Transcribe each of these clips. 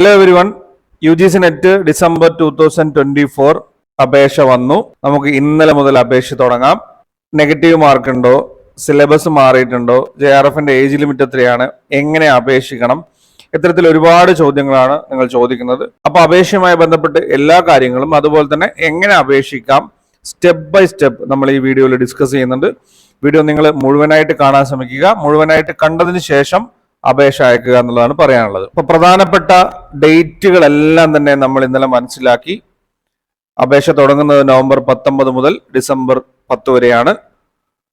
Hello everyone U G C NET December two thousand twenty four അപേക്ഷ വന്നു. നമുക്ക് ഇന്നലെ മുതൽ അപേക്ഷ തുടങ്ങാം. നെഗറ്റീവ് മാർക്ക് ഉണ്ടോ? സിലബസ് മാറിയിട്ടുണ്ടോ? ജെ ആർ എഫിന്റെ ഏജ് ലിമിറ്റ് എത്രയാണ്? എങ്ങനെ അപേക്ഷിക്കണം? ഇത്തരത്തിൽ ഒരുപാട് ചോദ്യങ്ങളാണ് നിങ്ങൾ ചോദിക്കുന്നത്. അപ്പൊ അപേക്ഷയുമായി ബന്ധപ്പെട്ട് എല്ലാ കാര്യങ്ങളും അതുപോലെ തന്നെ എങ്ങനെ അപേക്ഷിക്കാം? സ്റ്റെപ്പ് ബൈ സ്റ്റെപ്പ് നമ്മൾ ഈ വീഡിയോയിൽ ഡിസ്കസ് ചെയ്യുന്നുണ്ട്. വീഡിയോ നിങ്ങൾ മുഴുവനായിട്ട് കാണാൻ ശ്രമിക്കുക. മുഴുവനായിട്ട് കണ്ടതിന് ശേഷം അപേക്ഷ അയക്കുക എന്നുള്ളതാണ് പറയാനുള്ളത്. ഇപ്പൊ പ്രധാനപ്പെട്ട ഡേറ്റുകളെല്ലാം തന്നെ നമ്മൾ ഇന്നലെ മനസ്സിലാക്കി. അപേക്ഷ തുടങ്ങുന്നത് നവംബർ പത്തൊമ്പത് മുതൽ ഡിസംബർ പത്ത് വരെയാണ്.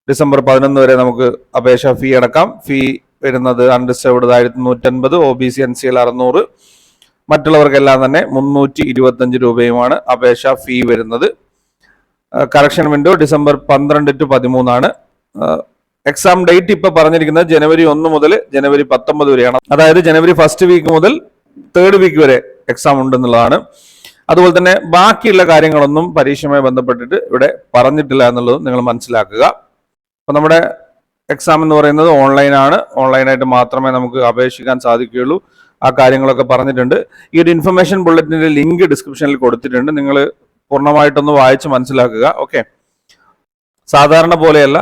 ഡിസംബർ പതിനൊന്ന് വരെ നമുക്ക് അപേക്ഷ ഫീ അടക്കാം. ഫീ വരുന്നത് അൺഡിസേർവ്ഡ് ആയിരത്തി നൂറ്റൻപത് O B C N C L അറുന്നൂറ്. മറ്റുള്ളവർക്കെല്ലാം തന്നെ മുന്നൂറ്റി ഇരുപത്തഞ്ച് രൂപയുമാണ് അപേക്ഷ ഫീ വരുന്നത്. കറക്ഷൻ വിൻഡോ ഡിസംബർ പന്ത്രണ്ട് ടു പതിമൂന്നാണ്. എക്സാം ഡേറ്റ് ഇപ്പൊ പറഞ്ഞിരിക്കുന്നത് ജനുവരി ഒന്ന് മുതൽ ജനുവരി പത്തൊമ്പത് വരെയാണ്. അതായത് ജനുവരി ഫസ്റ്റ് വീക്ക് മുതൽ തേർഡ് വീക്ക് വരെ എക്സാം ഉണ്ടെന്നുള്ളതാണ്. അതുപോലെ തന്നെ ബാക്കിയുള്ള കാര്യങ്ങളൊന്നും പരീക്ഷയുമായി ബന്ധപ്പെട്ടിട്ട് ഇവിടെ പറഞ്ഞിട്ടില്ല എന്നുള്ളതും നിങ്ങൾ മനസ്സിലാക്കുക. അപ്പൊ നമ്മുടെ എക്സാം എന്ന് പറയുന്നത് ഓൺലൈനാണ് ഓൺലൈനായിട്ട് മാത്രമേ നമുക്ക് അപേക്ഷിക്കാൻ സാധിക്കുകയുള്ളൂ. ആ കാര്യങ്ങളൊക്കെ പറഞ്ഞിട്ടുണ്ട്. ഈ ഒരു ഇൻഫർമേഷൻ ബുള്ളറ്റിന്റെ ലിങ്ക് ഡിസ്ക്രിപ്ഷനിൽ കൊടുത്തിട്ടുണ്ട്. നിങ്ങൾ പൂർണമായിട്ടൊന്ന് വായിച്ച് മനസ്സിലാക്കുക. ഓക്കെ സാധാരണ പോലെയല്ല.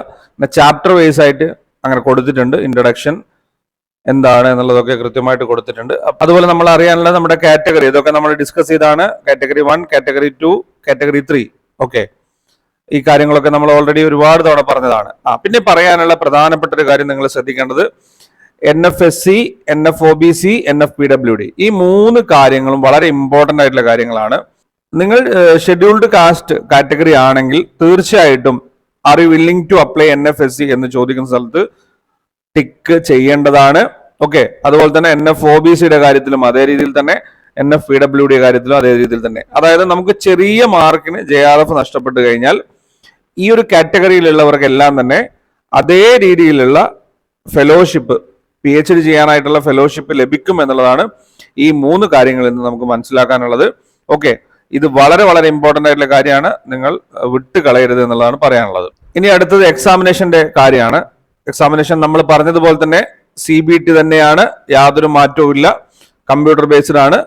ചാപ്റ്റർ വൈസ് ആയിട്ട് അങ്ങനെ കൊടുത്തിട്ടുണ്ട് ഇൻട്രഡക്ഷൻ എന്താണ് എന്നുള്ളതൊക്കെ കൃത്യമായിട്ട് കൊടുത്തിട്ടുണ്ട്. അതുപോലെ നമ്മൾ അറിയാനുള്ള നമ്മുടെ കാറ്റഗറി ഇതൊക്കെ നമ്മൾ ഡിസ്കസ് ചെയ്താണ്. Category one category two category three okay ഈ കാര്യങ്ങളൊക്കെ നമ്മൾ ഓൾറെഡി ഒരുപാട് തവണ പറഞ്ഞതാണ്. ആ പിന്നെ പറയാനുള്ള പ്രധാനപ്പെട്ട ഒരു കാര്യം നിങ്ങൾ ശ്രദ്ധിക്കേണ്ടത് N F S C N F O B C N F P W D ഈ മൂന്ന് കാര്യങ്ങളും വളരെ ഇമ്പോർട്ടന്റ് ആയിട്ടുള്ള കാര്യങ്ങളാണ്. നിങ്ങൾ ഷെഡ്യൂൾഡ് കാസ്റ്റ് കാറ്റഗറി ആണെങ്കിൽ തീർച്ചയായിട്ടും are you willing to apply N F S C എന്ന് ചോദിക്കുന്ന സ്ഥലത്ത് ടിക്ക് ചെയ്യേണ്ടതാണ്. ഓക്കെ അതുപോലെ തന്നെ എൻ എഫ് ഒ ബി സിയുടെ കാര്യത്തിലും അതേ രീതിയിൽ തന്നെ എൻ എഫ് പി ഡബ്ല്യു കാര്യത്തിലും അതേ രീതിയിൽ തന്നെ. അതായത് നമുക്ക് ചെറിയ മാർക്കിന് ജെ ആർ എഫ് നഷ്ടപ്പെട്ട് കഴിഞ്ഞാൽ ഈ ഒരു കാറ്റഗറിയിലുള്ളവർക്കെല്ലാം തന്നെ അതേ രീതിയിലുള്ള ഫെലോഷിപ്പ് പി എച്ച് ഡി ചെയ്യാനായിട്ടുള്ള ഫെലോഷിപ്പ് ലഭിക്കും എന്നുള്ളതാണ് ഈ മൂന്ന് കാര്യങ്ങളിൽ നിന്ന് നമുക്ക് മനസ്സിലാക്കാനുള്ളത്. ഓക്കെ ഇത് വളരെ വളരെ ഇമ്പോർട്ടന്റ് ആയിട്ടുള്ള കാര്യമാണ്. നിങ്ങൾ വിട്ടുകളയരുത് വിട്ട് കളയരുത് എന്നുള്ളതാണ് പറയാനുള്ളത്. ഇനി അടുത്തത് എക്സാമിനേഷന്റെ കാര്യമാണ്. എക്സാമിനേഷൻ നമ്മൾ പറഞ്ഞതുപോലെ തന്നെ സി ബി ടി തന്നെയാണ് യാതൊരു മാറ്റവും ഇല്ല. കമ്പ്യൂട്ടർ ബേസ്ഡ് ആണ്.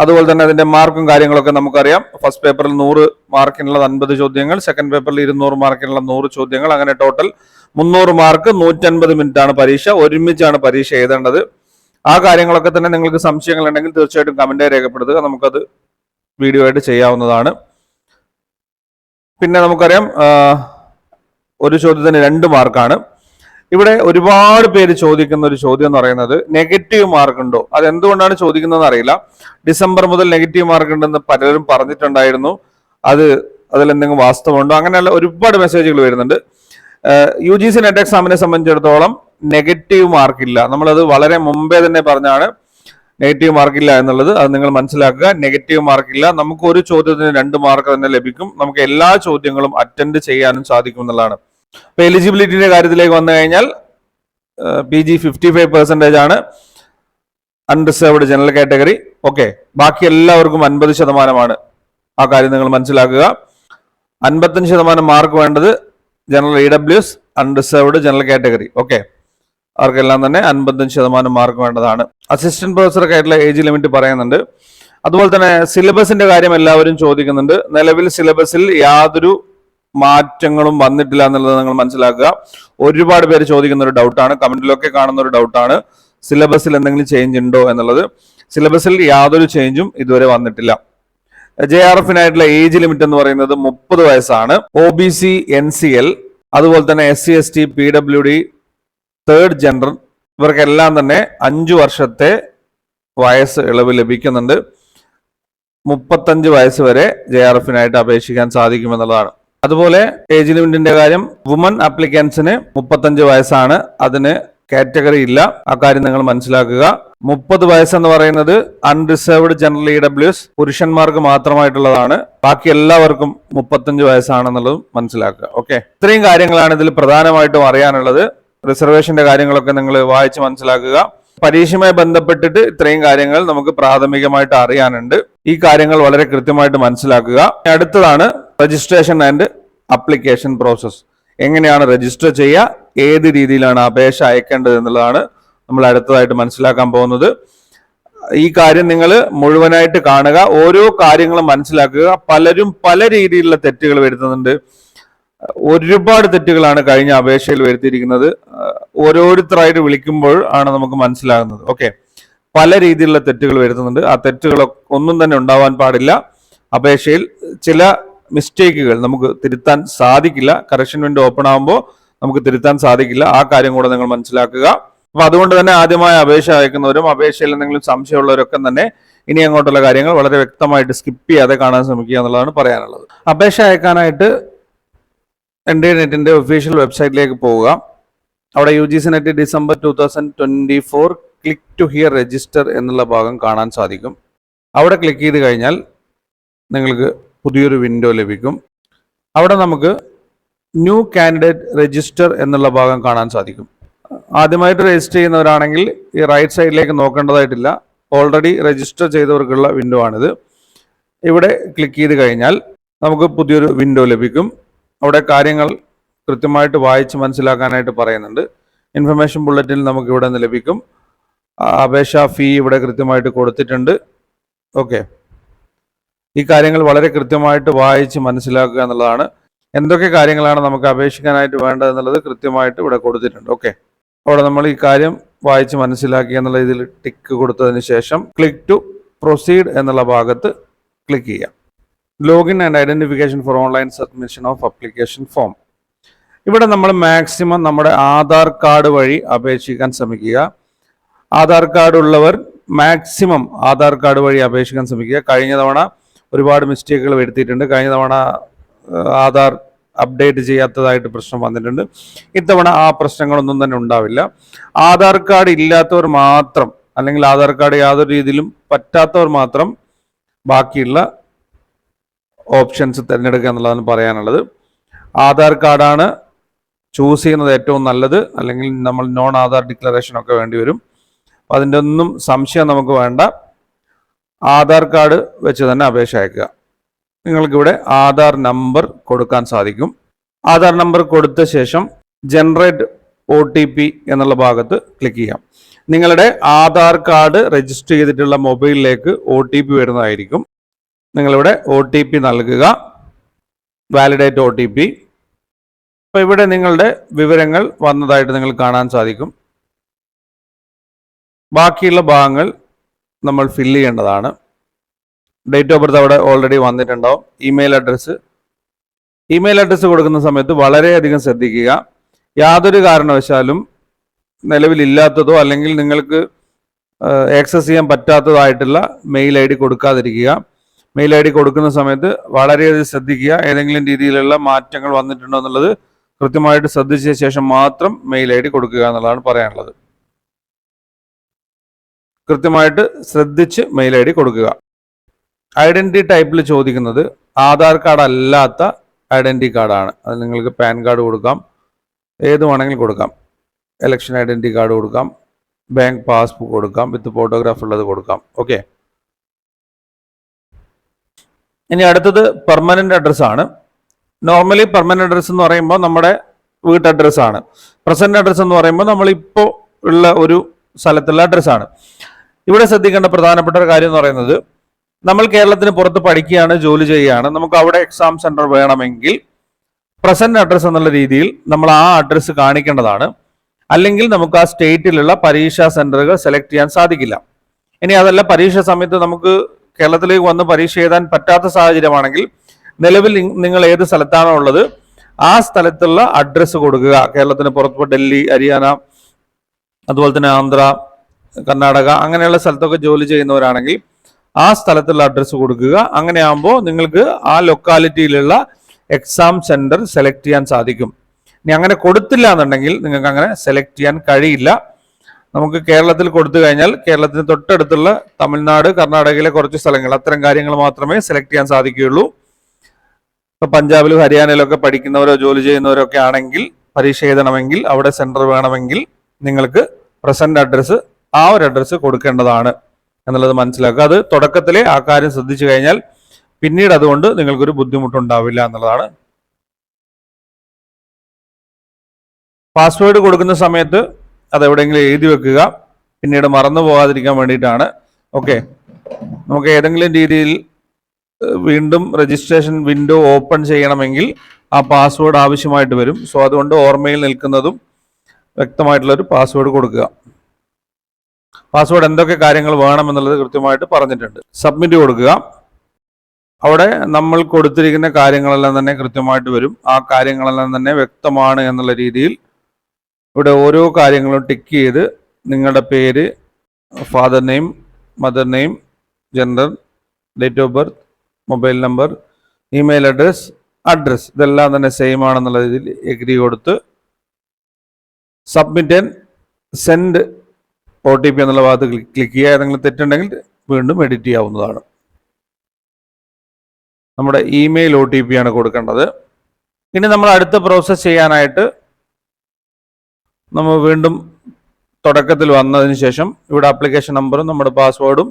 അതുപോലെ തന്നെ അതിന്റെ മാർക്കും കാര്യങ്ങളൊക്കെ നമുക്കറിയാം. ഫസ്റ്റ് പേപ്പറിൽ നൂറ് മാർക്കിനുള്ള അൻപത് ചോദ്യങ്ങൾ സെക്കൻഡ് പേപ്പറിൽ ഇരുന്നൂറ് മാർക്കിനുള്ള നൂറ് ചോദ്യങ്ങൾ അങ്ങനെ ടോട്ടൽ മുന്നൂറ് മാർക്ക് നൂറ്റൻപത് മിനിറ്റ് ആണ് പരീക്ഷ. ഒരുമിച്ചാണ് പരീക്ഷ എഴുതേണ്ടത്. ആ കാര്യങ്ങളൊക്കെ തന്നെ നിങ്ങൾക്ക് സംശയങ്ങൾ ഉണ്ടെങ്കിൽ തീർച്ചയായിട്ടും കമന്റ് രേഖപ്പെടുത്തുക. നമുക്കത് വീഡിയോ ആയിട്ട് ചെയ്യാവുന്നതാണ്. പിന്നെ നമുക്കറിയാം ഒരു ചോദ്യത്തിന് രണ്ട് മാർക്കാണ്. ഇവിടെ ഒരുപാട് പേര് ചോദിക്കുന്ന ഒരു ചോദ്യം എന്ന് പറയുന്നത് നെഗറ്റീവ് മാർക്ക് ഉണ്ടോ? അത് എന്തുകൊണ്ടാണ് ചോദിക്കുന്നതെന്ന് അറിയില്ല. ഡിസംബർ മുതൽ നെഗറ്റീവ് മാർക്ക് ഉണ്ടെന്ന് പലരും പറഞ്ഞിട്ടുണ്ടായിരുന്നു. അത് അതിലെന്തെങ്കിലും വാസ്തവമുണ്ടോ? അങ്ങനെയുള്ള ഒരുപാട് മെസ്സേജുകൾ വരുന്നുണ്ട്. യു ജി സി നെറ്റ് എക്സാമിനെ സംബന്ധിച്ചിടത്തോളം നെഗറ്റീവ് മാർക്ക് ഇല്ല. നമ്മളത് വളരെ മുമ്പേ തന്നെ പറഞ്ഞാണ് നെഗറ്റീവ് മാർക്ക് ഇല്ല എന്നുള്ളത്. അത് നിങ്ങൾ മനസ്സിലാക്കുക. നെഗറ്റീവ് മാർക്ക് ഇല്ല. നമുക്ക് ഒരു ചോദ്യത്തിന് രണ്ട് മാർക്ക് തന്നെ ലഭിക്കും. നമുക്ക് എല്ലാ ചോദ്യങ്ങളും അറ്റൻഡ് ചെയ്യാനും സാധിക്കും എന്നുള്ളതാണ്. ഇപ്പൊ എലിജിബിലിറ്റിയുടെ കാര്യത്തിലേക്ക് വന്നു കഴിഞ്ഞാൽ P G fifty five percentage ആണ് അൺറിസർവ്ഡ് ജനറൽ കാറ്റഗറി ഓക്കെ ബാക്കി എല്ലാവർക്കും അൻപത് ശതമാനമാണ്. ആ കാര്യം നിങ്ങൾ മനസ്സിലാക്കുക. അൻപത്തഞ്ച് ശതമാനം മാർക്ക് വേണ്ടത് general E W S unreserved general category okay അവർക്കെല്ലാം തന്നെ അൻപത്തഞ്ച് ശതമാനം മാർക്ക് വേണ്ടതാണ്. അസിസ്റ്റന്റ് പ്രൊഫസറൊക്കെ ആയിട്ടുള്ള ഏജ് ലിമിറ്റ് പറയുന്നുണ്ട്. അതുപോലെ തന്നെ സിലബസിന്റെ കാര്യം എല്ലാവരും ചോദിക്കുന്നുണ്ട്. നിലവിൽ സിലബസിൽ യാതൊരു മാറ്റങ്ങളും വന്നിട്ടില്ല എന്നുള്ളത് നിങ്ങൾ മനസ്സിലാക്കുക. ഒരുപാട് പേര് ചോദിക്കുന്ന ഒരു ഡൗട്ടാണ് കമന്റിലൊക്കെ കാണുന്ന ഒരു ഡൗട്ടാണ് സിലബസിൽ എന്തെങ്കിലും ചേഞ്ച് ഉണ്ടോ എന്നുള്ളത്. സിലബസിൽ യാതൊരു ചേഞ്ചും ഇതുവരെ വന്നിട്ടില്ല. ജെ ആർ എഫിനായിട്ടുള്ള ഏജ് ലിമിറ്റ് എന്ന് പറയുന്നത് മുപ്പത് വയസ്സാണ്. O B C N C L അതുപോലെ തന്നെ S C S T P W D third gender ഇവർക്കെല്ലാം തന്നെ അഞ്ചു വർഷത്തെ വയസ്സ് ഇളവ് ലഭിക്കുന്നുണ്ട്. മുപ്പത്തഞ്ച് വയസ്സ് വരെ ജെ ആർ എഫിനായിട്ട് അപേക്ഷിക്കാൻ സാധിക്കുമെന്നുള്ളതാണ്. അതുപോലെ ഏജ് ലിമിറ്റിന്റെ കാര്യം വുമൺ ആപ്ലിക്കൻസിന് മുപ്പത്തഞ്ച് വയസ്സാണ്. അതിന് കാറ്റഗറി ഇല്ല. ആ കാര്യം നിങ്ങൾ മനസ്സിലാക്കുക. മുപ്പത് വയസ്സെന്ന് പറയുന്നത് unreserved general E W S പുരുഷന്മാർക്ക് മാത്രമായിട്ടുള്ളതാണ്. ബാക്കി എല്ലാവർക്കും മുപ്പത്തഞ്ച് വയസ്സാണെന്നുള്ളതും മനസ്സിലാക്കുക. ഓക്കെ ഇത്രയും കാര്യങ്ങളാണ് ഇതിൽ പ്രധാനമായിട്ടും അറിയാനുള്ളത്. റിസർവേഷന്റെ കാര്യങ്ങളൊക്കെ നിങ്ങൾ വായിച്ച് മനസ്സിലാക്കുക. പരീക്ഷയുമായി ബന്ധപ്പെട്ടിട്ട് ഇത്രയും കാര്യങ്ങൾ നമുക്ക് പ്രാഥമികമായിട്ട് അറിയാനുണ്ട്. ഈ കാര്യങ്ങൾ വളരെ കൃത്യമായിട്ട് മനസ്സിലാക്കുക. അടുത്തതാണ് രജിസ്ട്രേഷൻ ആൻഡ് അപ്ലിക്കേഷൻ പ്രോസസ് എങ്ങനെയാണ് രജിസ്റ്റർ ചെയ്യുക? ഏത് രീതിയിലാണ് അപേക്ഷ അയക്കേണ്ടത് എന്നുള്ളതാണ് നമ്മൾ അടുത്തതായിട്ട് മനസ്സിലാക്കാൻ പോകുന്നത്. ഈ കാര്യം നിങ്ങൾ മുഴുവനായിട്ട് കാണുക. ഓരോ കാര്യങ്ങളും മനസ്സിലാക്കുക. പലരും പല രീതിയിലുള്ള തെറ്റുകൾ വരുത്തുന്നുണ്ട്. ഒരുപാട് തെറ്റുകളാണ് കഴിഞ്ഞ അപേക്ഷയിൽ വരുത്തിയിരിക്കുന്നത്. ഓരോരുത്തരായിട്ട് വിളിക്കുമ്പോൾ ആണ് നമുക്ക് മനസ്സിലാകുന്നത്. ഓക്കെ. പല രീതിയിലുള്ള തെറ്റുകൾ വരുത്തുന്നുണ്ട്. ആ തെറ്റുകൾ ഒന്നും തന്നെ ഉണ്ടാവാൻ പാടില്ല. അപേക്ഷയിൽ ചില മിസ്റ്റേക്കുകൾ നമുക്ക് തിരുത്താൻ സാധിക്കില്ല. കറക്ഷൻ വിൻഡോ ഓപ്പൺ ആകുമ്പോൾ നമുക്ക് തിരുത്താൻ സാധിക്കില്ല. ആ കാര്യം കൂടെ നിങ്ങൾ മനസ്സിലാക്കുക. അപ്പൊ അതുകൊണ്ട് തന്നെ ആദ്യമായ അപേക്ഷ അയക്കുന്നവരും അപേക്ഷയിൽ എന്തെങ്കിലും സംശയമുള്ളവരൊക്കെ തന്നെ ഇനി അങ്ങോട്ടുള്ള കാര്യങ്ങൾ വളരെ വ്യക്തമായിട്ട് സ്കിപ്പ് ചെയ്യാതെ കാണാൻ ശ്രമിക്കുക എന്നുള്ളതാണ് പറയാനുള്ളത്. അപേക്ഷ അയക്കാനായിട്ട് എൻ ഡി നെറ്റിന്റെ ഒഫീഷ്യൽ വെബ്സൈറ്റിലേക്ക് പോവുക. അവിടെ U G C NET December two thousand twenty four click to here register എന്നുള്ള ഭാഗം കാണാൻ സാധിക്കും. അവിടെ ക്ലിക്ക് ചെയ്ത് കഴിഞ്ഞാൽ നിങ്ങൾക്ക് പുതിയൊരു വിൻഡോ ലഭിക്കും. അവിടെ നമുക്ക് ന്യൂ കാൻഡിഡേറ്റ് രജിസ്റ്റർ എന്നുള്ള ഭാഗം കാണാൻ സാധിക്കും. ആദ്യമായിട്ട് രജിസ്റ്റർ ചെയ്യുന്നവരാണെങ്കിൽ ഈ റൈറ്റ് സൈഡിലേക്ക് നോക്കേണ്ടതായിട്ടില്ല. ഓൾറെഡി രജിസ്റ്റർ ചെയ്തവർക്കുള്ള വിൻഡോ ആണിത്. ഇവിടെ ക്ലിക്ക് ചെയ്ത് കഴിഞ്ഞാൽ നമുക്ക് പുതിയൊരു വിൻഡോ ലഭിക്കും. അവിടെ കാര്യങ്ങൾ കൃത്യമായിട്ട് വായിച്ച് മനസ്സിലാക്കാനായിട്ട് പറയുന്നുണ്ട്. ഇൻഫർമേഷൻ ബുള്ളറ്റിൻ നമുക്ക് ഇവിടെ നിന്ന് ലഭിക്കും. അപേക്ഷാ ഫീ ഇവിടെ കൃത്യമായിട്ട് കൊടുത്തിട്ടുണ്ട്. ഓക്കെ ഈ കാര്യങ്ങൾ വളരെ കൃത്യമായിട്ട് വായിച്ച് മനസ്സിലാക്കുക എന്നുള്ളതാണ്. എന്തൊക്കെ കാര്യങ്ങളാണ് നമുക്ക് അപേക്ഷിക്കാനായിട്ട് വേണ്ടത് എന്നുള്ളത് കൃത്യമായിട്ട് ഇവിടെ കൊടുത്തിട്ടുണ്ട്. ഓക്കെ അവിടെ നമ്മൾ ഈ കാര്യം വായിച്ച് മനസ്സിലാക്കി എന്നുള്ള ഇതിൽ ടിക്ക് കൊടുത്തതിന് ശേഷം ക്ലിക്ക് ടു പ്രൊസീഡ് എന്നുള്ള ഭാഗത്ത് ക്ലിക്ക് ചെയ്യാം login and identification for online submission of application form ഇവിടെ നമ്മൾ മാക്സിമം നമ്മുടെ ആധാർ കാർഡ് വഴി അപേക്ഷിക്കാൻ ശ്രമിക്കുക. ആധാർ കാർഡ് ഉള്ളവർ മാക്സിമം ആധാർ കാർഡ് വഴി അപേക്ഷിക്കാൻ ശ്രമിക്കുക. കഴിഞ്ഞ തവണ ഒരുപാട് മിസ്റ്റേക്കുകൾ വരുത്തിയിട്ടുണ്ട്. കഴിഞ്ഞ തവണ ആധാർ അപ്ഡേറ്റ് ചെയ്യാത്തതായിട്ട് പ്രശ്നം വന്നിട്ടുണ്ട്. ഇത്തവണ ആ പ്രശ്നങ്ങളൊന്നും തന്നെ ഉണ്ടാവില്ല. ആധാർ കാർഡ് ഇല്ലാത്തവർ മാത്രം അല്ലെങ്കിൽ ആധാർ കാർഡ് യാതൊരു രീതിയിലും പറ്റാത്തവർ മാത്രം ബാക്കിയുള്ള ഓപ്ഷൻസ് തിരഞ്ഞെടുക്കുക എന്നുള്ളതാണ് പറയാനുള്ളത്. ആധാർ കാർഡാണ് ചൂസ് ചെയ്യുന്നത് ഏറ്റവും നല്ലത് അല്ലെങ്കിൽ നമ്മൾ നോൺ ആധാർ ഡിക്ലറേഷൻ ഒക്കെ വേണ്ടി വരും. അപ്പം അതിന്റെ ഒന്നും സംശയം നമുക്ക് വേണ്ട. ആധാർ കാർഡ് വെച്ച് തന്നെ അപേക്ഷ അയക്കുക. നിങ്ങൾക്കിവിടെ ആധാർ നമ്പർ കൊടുക്കാൻ സാധിക്കും. ആധാർ നമ്പർ കൊടുത്ത ശേഷം ജനറേറ്റ് ഒ ടി പി എന്നുള്ള ഭാഗത്ത് ക്ലിക്ക് ചെയ്യാം. നിങ്ങളുടെ ആധാർ കാർഡ് രജിസ്റ്റർ ചെയ്തിട്ടുള്ള മൊബൈലിലേക്ക് ഒ ടി പി വരുന്നതായിരിക്കും. നിങ്ങളിവിടെ ഒ ടി പി നൽകുക. Validate O T P. അപ്പോൾ ഇവിടെ നിങ്ങളുടെ വിവരങ്ങൾ വന്നതായിട്ട് നിങ്ങൾ കാണാൻ സാധിക്കും. ബാക്കിയുള്ള ഭാഗങ്ങൾ നമ്മൾ ഫില്ല് ചെയ്യേണ്ടതാണ്. ഡേറ്റ് ഓഫ് ബർത്ത് അവിടെ ഓൾറെഡി വന്നിട്ടുണ്ടാവും. ഇമെയിൽ അഡ്രസ്സ് ഇമെയിൽ അഡ്രസ്സ് കൊടുക്കുന്ന സമയത്ത് വളരെയധികം ശ്രദ്ധിക്കുക. യാതൊരു കാരണവശാലും നിലവിലില്ലാത്തതോ അല്ലെങ്കിൽ നിങ്ങൾക്ക് ആക്സസ് ചെയ്യാൻ പറ്റാത്തതായിട്ടുള്ള മെയിൽ ഐ ഡി കൊടുക്കാതിരിക്കുക. മെയിൽ ഐ ഡി കൊടുക്കുന്ന സമയത്ത് വളരെയധികം ശ്രദ്ധിക്കുക. ഏതെങ്കിലും രീതിയിലുള്ള മാറ്റങ്ങൾ വന്നിട്ടുണ്ടോ എന്നുള്ളത് കൃത്യമായിട്ട് ശ്രദ്ധിച്ച ശേഷം മാത്രം മെയിൽ ഐ ഡി കൊടുക്കുക എന്നുള്ളതാണ് പറയാനുള്ളത്. കൃത്യമായിട്ട് ശ്രദ്ധിച്ച് മെയിൽ ഐ ഡി കൊടുക്കുക. ഐഡന്റിറ്റി ടൈപ്പിൽ ചോദിക്കുന്നത് ആധാർ കാർഡ് അല്ലാത്ത ഐഡന്റിറ്റി കാർഡാണ് അത് നിങ്ങൾക്ക് പാൻ കാർഡ് കൊടുക്കാം. ഏത് വേണമെങ്കിലും കൊടുക്കാം. ഇലക്ഷൻ ഐഡന്റിറ്റി കാർഡ് കൊടുക്കാം. ബാങ്ക് പാസ്ബുക്ക് കൊടുക്കാം. വിത്ത് ഫോട്ടോഗ്രാഫ് ഉള്ളത് കൊടുക്കാം. ഓക്കെ ഇനി അടുത്തത് പെർമനന്റ് അഡ്രസ് ആണ്. നോർമലി പെർമനന്റ് അഡ്രസ് എന്ന് പറയുമ്പോൾ നമ്മുടെ വീട്ട് അഡ്രസ്സാണ് ആണ്. പ്രസന്റ് അഡ്രസ് എന്ന് പറയുമ്പോൾ നമ്മൾ ഇപ്പോൾ ഉള്ള ഒരു സ്ഥലത്തുള്ള അഡ്രസ്സാണ് ഇവിടെ ശ്രദ്ധിക്കേണ്ട പ്രധാനപ്പെട്ട ഒരു കാര്യം എന്ന് പറയുന്നത് നമ്മൾ കേരളത്തിന് പുറത്ത് പഠിക്കുകയാണ് ജോലി ചെയ്യുകയാണ്. നമുക്ക് അവിടെ എക്സാം സെന്റർ വേണമെങ്കിൽ പ്രസന്റ് അഡ്രസ് എന്നുള്ള രീതിയിൽ നമ്മൾ ആ അഡ്രസ്സ് കാണിക്കേണ്ടതാണ്. അല്ലെങ്കിൽ നമുക്ക് ആ സ്റ്റേറ്റിലുള്ള പരീക്ഷാ സെന്ററുകൾ സെലക്ട് ചെയ്യാൻ സാധിക്കില്ല. ഇനി അതല്ല പരീക്ഷ സമയത്ത് നമുക്ക് കേരളത്തിലേക്ക് വന്ന് പരീക്ഷ എഴുതാൻ പറ്റാത്ത സാഹചര്യമാണെങ്കിൽ നിലവിൽ നിങ്ങൾ ഏത് സ്ഥലത്താണോ ഉള്ളത് ആ സ്ഥലത്തുള്ള അഡ്രസ്സ് കൊടുക്കുക. കേരളത്തിന് പുറത്ത് ഡൽഹി ഹരിയാന അതുപോലെ തന്നെ ആന്ധ്ര കർണാടക അങ്ങനെയുള്ള സ്ഥലത്തൊക്കെ ജോലി ചെയ്യുന്നവരാണെങ്കിൽ ആ സ്ഥലത്തുള്ള അഡ്രസ്സ് കൊടുക്കുക. അങ്ങനെയാകുമ്പോൾ നിങ്ങൾക്ക് ആ ലൊക്കാലിറ്റിയിലുള്ള എക്സാം സെന്റർ സെലക്ട് ചെയ്യാൻ സാധിക്കും. ഇനി അങ്ങനെ കൊടുത്തില്ല എന്നുണ്ടെങ്കിൽ നിങ്ങൾക്ക് അങ്ങനെ സെലക്ട് ചെയ്യാൻ കഴിയില്ല. നമുക്ക് കേരളത്തിൽ കൊടുത്തു കഴിഞ്ഞാൽ കേരളത്തിന് തൊട്ടടുത്തുള്ള തമിഴ്നാട് കർണാടകയിലെ കുറച്ച് സ്ഥലങ്ങൾ അത്തരം കാര്യങ്ങൾ മാത്രമേ സെലക്ട് ചെയ്യാൻ സാധിക്കുകയുള്ളൂ. ഇപ്പൊ പഞ്ചാബിലും ഹരിയാനയിലൊക്കെ പഠിക്കുന്നവരോ ജോലി ചെയ്യുന്നവരോ ഒക്കെ ആണെങ്കിൽ പരീക്ഷ എഴുതണമെങ്കിൽ അവിടെ സെന്റർ വേണമെങ്കിൽ നിങ്ങൾക്ക് പ്രസന്റ് അഡ്രസ്സ് ആ ഒരു അഡ്രസ്സ് കൊടുക്കേണ്ടതാണ് എന്നുള്ളത് മനസ്സിലാക്കുക. അത് തുടക്കത്തിലെ ആ കാര്യം ശ്രദ്ധിച്ചു കഴിഞ്ഞാൽ പിന്നീട് അതുകൊണ്ട് നിങ്ങൾക്കൊരു ബുദ്ധിമുട്ടുണ്ടാവില്ല എന്നുള്ളതാണ്. പാസ്വേഡ് കൊടുക്കുന്ന സമയത്ത് അത് എവിടെയെങ്കിലും എഴുതി വെക്കുക. പിന്നീട് മറന്നു പോകാതിരിക്കാൻ വേണ്ടിയിട്ടാണ്. ഓക്കെ നമുക്ക് ഏതെങ്കിലും രീതിയിൽ വീണ്ടും രജിസ്ട്രേഷൻ വിൻഡോ ഓപ്പൺ ചെയ്യണമെങ്കിൽ ആ പാസ്വേഡ് ആവശ്യമായിട്ട് വരും. സോ അതുകൊണ്ട് ഓർമ്മയിൽ നിൽക്കുന്നതും വ്യക്തമായിട്ടുള്ളൊരു പാസ്വേഡ് കൊടുക്കുക. പാസ്വേഡ് എന്തൊക്കെ കാര്യങ്ങൾ വേണമെന്നുള്ളത് കൃത്യമായിട്ട് പറഞ്ഞിട്ടുണ്ട്. സബ്മിറ്റ് കൊടുക്കുക. അവിടെ നമ്മൾ കൊടുത്തിരിക്കുന്ന കാര്യങ്ങളെല്ലാം തന്നെ കൃത്യമായിട്ട് വരും. ആ കാര്യങ്ങളെല്ലാം തന്നെ വ്യക്തമാണ് എന്നുള്ള രീതിയിൽ ഇവിടെ ഓരോ കാര്യങ്ങളും ടിക്ക് ചെയ്ത് നിങ്ങളുടെ പേര് father name mother name gender date of birth mobile number email address address ഇതെല്ലാം തന്നെ സെയിം ആണെന്നുള്ള രീതിയിൽ എഗ്രി കൊടുത്ത് submit and send O T P എന്നുള്ള ഭാഗത്ത് ക്ലിക്ക് ചെയ്യുക ഏതെങ്കിലും തെറ്റുണ്ടെങ്കിൽ വീണ്ടും എഡിറ്റ് ചെയ്യാവുന്നതാണ്. നമ്മുടെ ഇമെയിൽ ഒ ടി പി ആണ് കൊടുക്കേണ്ടത്. ഇനി നമ്മൾ അടുത്ത പ്രോസസ്സ് ചെയ്യാനായിട്ട് നമ്മൾ വീണ്ടും തുടക്കത്തിൽ വന്നതിന് ശേഷം ഇവിടെ അപ്ലിക്കേഷൻ നമ്പറും നമ്മുടെ പാസ്വേഡും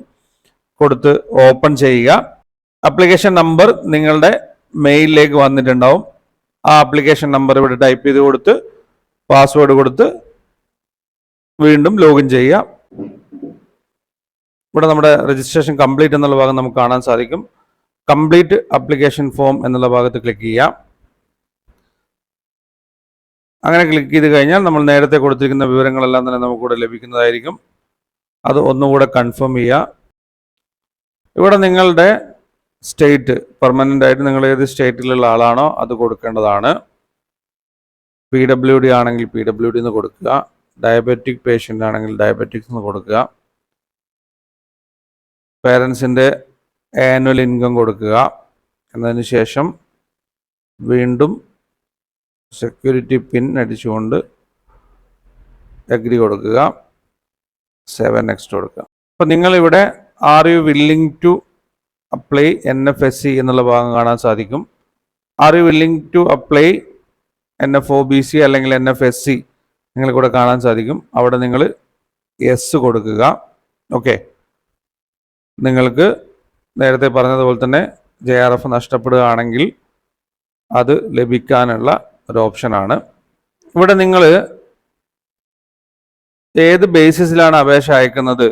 കൊടുത്ത് ഓപ്പൺ ചെയ്യുക. അപ്ലിക്കേഷൻ നമ്പർ നിങ്ങളുടെ മെയിലിലേക്ക് വന്നിട്ടുണ്ടാവും. ആ അപ്ലിക്കേഷൻ നമ്പർ ഇവിടെ ടൈപ്പ് ചെയ്ത് കൊടുത്ത് പാസ്വേഡ് കൊടുത്ത് വീണ്ടും ലോഗിൻ ചെയ്യുക. ഇവിടെ നമ്മുടെ രജിസ്ട്രേഷൻ കംപ്ലീറ്റ് എന്നുള്ള ഭാഗം നമുക്ക് കാണാൻ സാധിക്കും. കംപ്ലീറ്റ് അപ്ലിക്കേഷൻ ഫോം എന്നുള്ള ഭാഗത്ത് ക്ലിക്ക് ചെയ്യാം അങ്ങനെ ക്ലിക്ക് ചെയ്ത് കഴിഞ്ഞാൽ നമ്മൾ നേരത്തെ കൊടുത്തിരിക്കുന്ന വിവരങ്ങളെല്ലാം തന്നെ നമുക്കിവിടെ ലഭിക്കുന്നതായിരിക്കും. അത് ഒന്നുകൂടെ കൺഫേം ചെയ്യുക. ഇവിടെ നിങ്ങളുടെ സ്റ്റേറ്റ് പെർമനന്റ് ആയിട്ട് നിങ്ങൾ ഏത് സ്റ്റേറ്റിലുള്ള ആളാണോ അത് കൊടുക്കേണ്ടതാണ്. പി ഡബ്ല്യു ഡി ആണെങ്കിൽ പി ഡബ്ല്യു ഡി എന്ന് കൊടുക്കുക. ഡയബറ്റിക് പേഷ്യന്റ് ആണെങ്കിൽ ഡയബറ്റിക്സ് എന്ന് കൊടുക്കുക. പേരൻസിന്റെ ആനുവൽ ഇൻകം കൊടുക്കുക. എന്നതിന് ശേഷം വീണ്ടും സെക്യൂരിറ്റി പിൻ അടിച്ചുകൊണ്ട് എഗ്രി കൊടുക്കുക. സെവൻ നെക്സ്റ്റ് കൊടുക്കുക. അപ്പം നിങ്ങളിവിടെ are you willing to apply N F S C എന്നുള്ള ഭാഗം കാണാൻ സാധിക്കും? Are you willing to apply N F O B C അല്ലെങ്കിൽ എൻ എഫ് എസ് സി നിങ്ങൾക്കിവിടെ കാണാൻ സാധിക്കും. അവിടെ നിങ്ങൾ എസ് കൊടുക്കുക. ഓക്കെ നിങ്ങൾക്ക് നേരത്തെ പറഞ്ഞതുപോലെ തന്നെ ജെ ആർ എഫ് നഷ്ടപ്പെടുകയാണെങ്കിൽ അത് ലഭിക്കാനുള്ള ഒരു ഓപ്ഷനാണ് ഇവിടെ നിങ്ങൾ ഏത് ബേസിസിലാണ് അപേക്ഷ അയക്കുന്നത്?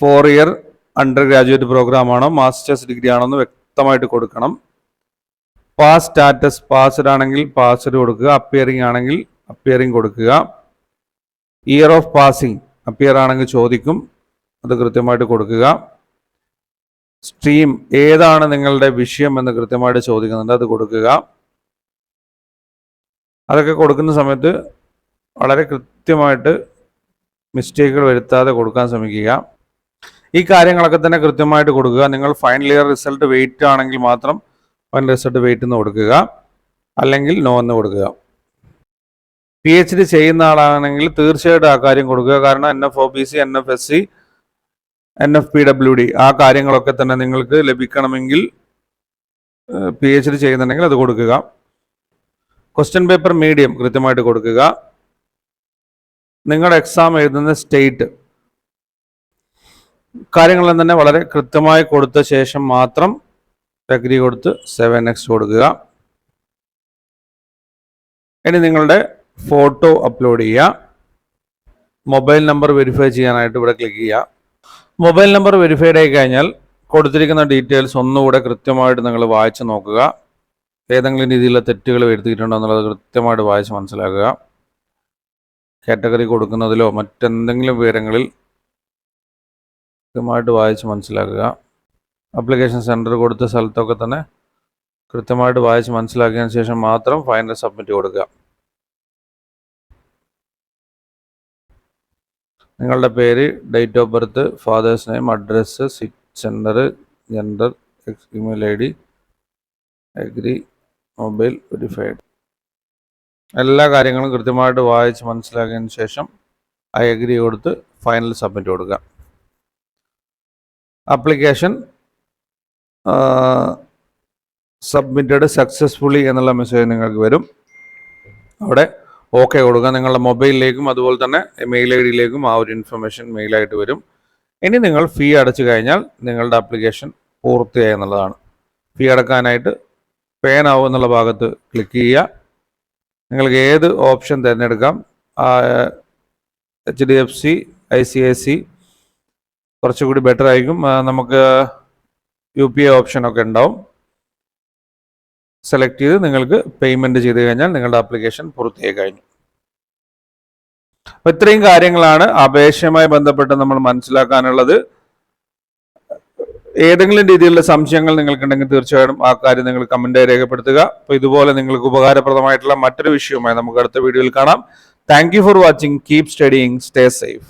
Four year under graduate programme ആണോ മാസ്റ്റേഴ്സ് ഡിഗ്രി ആണോ എന്ന് വ്യക്തമായിട്ട് കൊടുക്കണം. പാസ് സ്റ്റാറ്റസ് പാസ്ഡ് ആണെങ്കിൽ പാസ്ഡ് കൊടുക്കുക. അപ്പിയറിംഗ് ആണെങ്കിൽ അപ്പിയറിംഗ് കൊടുക്കുക. ഇയർ ഓഫ് പാസിംഗ് അപ്പിയർ ആണെങ്കിൽ ചോദിക്കും. അത് കൃത്യമായിട്ട് കൊടുക്കുക. സ്ട്രീം ഏതാണ് നിങ്ങളുടെ വിഷയം എന്ന് കൃത്യമായിട്ട് ചോദിക്കുന്നുണ്ട്. അത് കൊടുക്കുക. അതൊക്കെ കൊടുക്കുന്ന സമയത്ത് വളരെ കൃത്യമായിട്ട് മിസ്റ്റേക്കുകൾ വരുത്താതെ കൊടുക്കാൻ ശ്രമിക്കുക. ഈ കാര്യങ്ങളൊക്കെ തന്നെ കൃത്യമായിട്ട് കൊടുക്കുക. നിങ്ങൾ ഫൈനൽ ഇയർ റിസൾട്ട് വെയിറ്റ് ആണെങ്കിൽ മാത്രം ഫൈനൽ റിസൾട്ട് വെയിറ്റ് എന്ന് കൊടുക്കുക. അല്ലെങ്കിൽ നോ എന്ന് കൊടുക്കുക. പി എച്ച് ഡി ചെയ്യുന്ന ആളാണെങ്കിൽ തീർച്ചയായിട്ടും ആ കാര്യം കൊടുക്കുക. കാരണം N F O B C N F S C N F P W D ആ കാര്യങ്ങളൊക്കെ തന്നെ നിങ്ങൾക്ക് ലഭിക്കണമെങ്കിൽ പി എച്ച് ഡി ചെയ്യുന്നുണ്ടെങ്കിൽ അത് കൊടുക്കുക. ക്വസ്റ്റ്യൻ പേപ്പർ മീഡിയം കൃത്യമായിട്ട് കൊടുക്കുക. നിങ്ങളുടെ എക്സാം എഴുതുന്ന സ്റ്റേറ്റ് കാര്യങ്ങളെല്ലാം തന്നെ വളരെ കൃത്യമായി കൊടുത്ത ശേഷം മാത്രം ഡിഗ്രി കൊടുത്ത് സെവൻ എക്സ് കൊടുക്കുക. ഇനി നിങ്ങളുടെ ഫോട്ടോ അപ്ലോഡ് ചെയ്യുക. മൊബൈൽ നമ്പർ വെരിഫൈ ചെയ്യാനായിട്ട് ഇവിടെ ക്ലിക്ക് ചെയ്യുക. മൊബൈൽ നമ്പർ വെരിഫൈഡ് ആയി കഴിഞ്ഞാൽ കൊടുത്തിരിക്കുന്ന ഡീറ്റെയിൽസ് ഒന്നുകൂടെ കൃത്യമായിട്ട് നിങ്ങൾ വായിച്ച് നോക്കുക. ഏതെങ്കിലും രീതിയിലുള്ള തെറ്റുകൾ വരുത്തിയിട്ടുണ്ടോ എന്നുള്ളത് കൃത്യമായിട്ട് വായിച്ച് മനസ്സിലാക്കുക. കാറ്റഗറി കൊടുക്കുന്നതിലോ മറ്റെന്തെങ്കിലും വിവരങ്ങളിൽ കൃത്യമായിട്ട് വായിച്ച് മനസ്സിലാക്കുക. അപ്ലിക്കേഷൻ സെന്റർ കൊടുത്ത സ്ഥലത്തൊക്കെ തന്നെ കൃത്യമായിട്ട് വായിച്ച് മനസ്സിലാക്കിയതിന് ശേഷം മാത്രം ഫൈനൽ സബ്മിറ്റ് കൊടുക്കുക. നിങ്ങളുടെ പേര് date of birth father's name address sit centre gender email I D agree mobile verified എല്ലാ കാര്യങ്ങളും കൃത്യമായിട്ട് വായിച്ച് മനസ്സിലാക്കിയതിന് ശേഷം ഐ അഗ്രി കൊടുത്ത് ഫൈനൽ സബ്മിറ്റ് കൊടുക്കുക ആപ്ലിക്കേഷൻ സബ്മിറ്റഡ് സക്സസ്ഫുള്ളി എന്നുള്ള മെസ്സേജ് നിങ്ങൾക്ക് വരും. അവിടെ ഓക്കെ കൊടുക്കുക നിങ്ങളുടെ മൊബൈലിലേക്കും അതുപോലെ തന്നെ മെയിൽ ഐ ഡിയിലേക്കും ആ ഒരു ഇൻഫർമേഷൻ മെയിലായിട്ട് വരും. ഇനി നിങ്ങൾ ഫീ അടച്ചു കഴിഞ്ഞാൽ നിങ്ങളുടെ ആപ്ലിക്കേഷൻ പൂർത്തിയായി എന്നുള്ളതാണ്. ഫീ അടക്കാനായിട്ട് പേൻ ആവും എന്നുള്ള ഭാഗത്ത് ക്ലിക്ക് ചെയ്യുക. നിങ്ങൾക്ക് ഏത് ഓപ്ഷൻ തിരഞ്ഞെടുക്കാം? H D F C I C I C കുറച്ചുകൂടി ബെറ്റർ ആയിരിക്കും. നമുക്ക് യു പി ഐ ഓപ്ഷനൊക്കെ ഉണ്ടാവും. സെലക്ട് ചെയ്ത് നിങ്ങൾക്ക് പേയ്മെന്റ് ചെയ്ത് കഴിഞ്ഞാൽ നിങ്ങളുടെ ആപ്ലിക്കേഷൻ പൂർത്തിയായി കഴിഞ്ഞു. അപ്പൊ ഇത്രയും കാര്യങ്ങളാണ് അപേക്ഷയുമായി ബന്ധപ്പെട്ട് നമ്മൾ മനസ്സിലാക്കാനുള്ളത്. ഏതെങ്കിലും രീതിയിലുള്ള സംശയങ്ങൾ നിങ്ങൾക്കുണ്ടെങ്കിൽ തീർച്ചയായിട്ടും ആ കാര്യം നിങ്ങൾ കമന്റായി രേഖപ്പെടുത്തുക. അപ്പോൾ ഇതുപോലെ നിങ്ങൾക്ക് ഉപകാരപ്രദമായിട്ടുള്ള മറ്റൊരു വിഷയവുമായി നമുക്ക് അടുത്ത വീഡിയോയിൽ കാണാം. Thank for watching keep studying stay safe